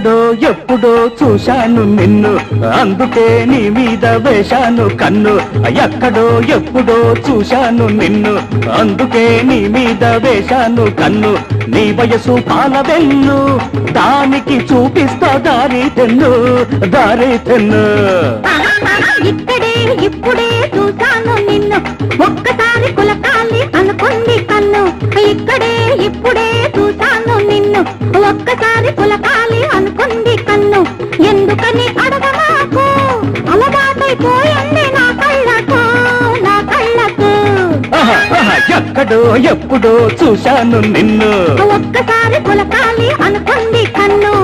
ఎక్కడో ఎప్పుడో చూశాను నిన్ను. అందుకే నీ మీద వేశాను కన్ను. ఎక్కడో ఎప్పుడో చూశాను నిన్ను. అందుకే నీ మీద వేశాను కన్ను. నీ వయసు పాలవెల్లు దానికి చూపిస్తా దారి తెన్ను. దారి తెన్ను. ఇక్కడే ఇప్పుడు ఎందుకని అడగమాకు అలవాటైపోయింది నా కళ్ళకు నా కళ్ళకు. ఎక్కడో ఎప్పుడో చూశాను నిన్ను. ఒక్కసారి కులకాలి అనుకుంది కన్ను.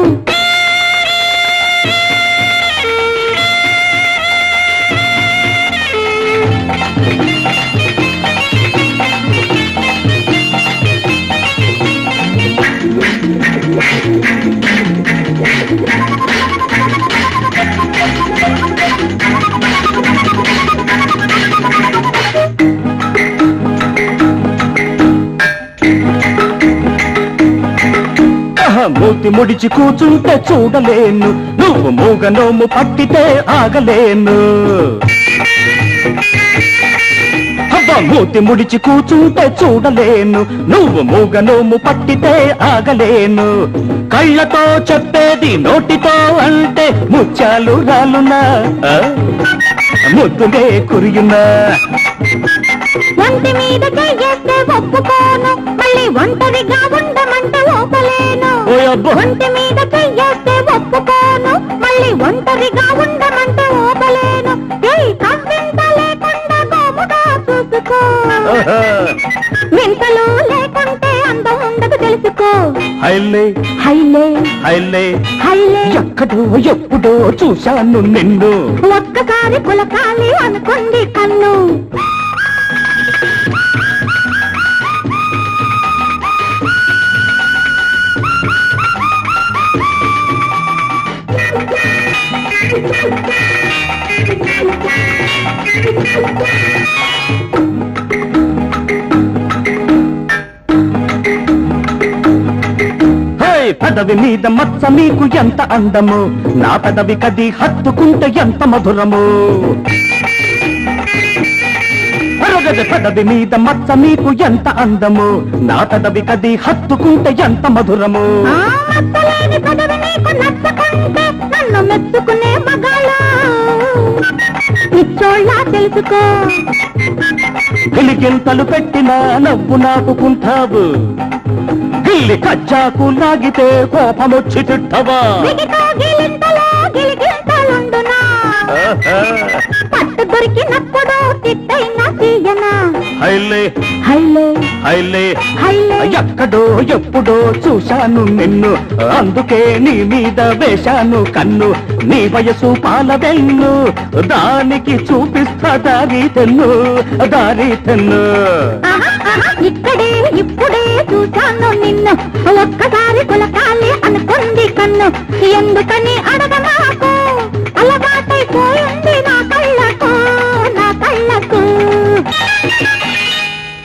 మూతి ముడిచి కూచుంటే చూడలేను. నువ్వు మూగ నోము పట్టితే ఆగలేను. అబ్బా మూతి ముడిచి కూచుంటే చూడలేను. నువ్వు మూగ నోము పట్టితే ఆగలేను. కళ్ళతో చెప్పేది నోటితో అంటే ముత్యాలు రాలునా? ఆ? ముద్దులే కురియునా? మీద ఒప్పుకోను. మళ్ళీ ఒంటరిగా ఉండమంటే ఓపలేను ఒంటి మీద చెయ్యేస్తే ఒప్పుకోను మళ్ళీ ఒంటరిగా ఉండమంటే ఓపలేను. చూసుకో. వింతలు లేకుంటే అందం ఉండదు తెలుసుకో. హైలే. హైలే. హైలే. హైలే. ఎక్కడో ఎప్పుడో చూశాను నిన్ను. ఒక్కసారి పులకాలి అనుకుంది కన్ను. పదవి మీద మచ్చ మీకు ఎంత అందము? నా పదవి కది హత్తుకుంటే ఎంత మధురము? అరగద పదవి మీద మచ్చ మీకు ఎంత అందము? నా పదవి కది హత్తుకుంటే ఎంత మధురము? ఆ మచ్చలేని నన్ను మెచ్చుకునే మగాళ్ళ తెలుసుకో గిలిగింతలు పెట్టిన నవ్వు నాటుకుంటావు. గిల్లి కజ్జాకు లాగితే కోపమొచ్చి తిట్టవా? హైలే. హైలే. హైలే. హైలే. ఎక్కడో ఎప్పుడో చూశాను నిన్ను. అందుకే నీ మీద వేశాను కన్ను. నీ వయసు పాల వెన్ను దానికి చూపిస్తా దారి తెన్ను. దారి తెన్ను. ఇక్కడే ఇప్పుడే చూశాను నిన్ను. ఒక్కసారి కులకాలి అనుకుంది కన్ను. ఎందుకని అడగమాకు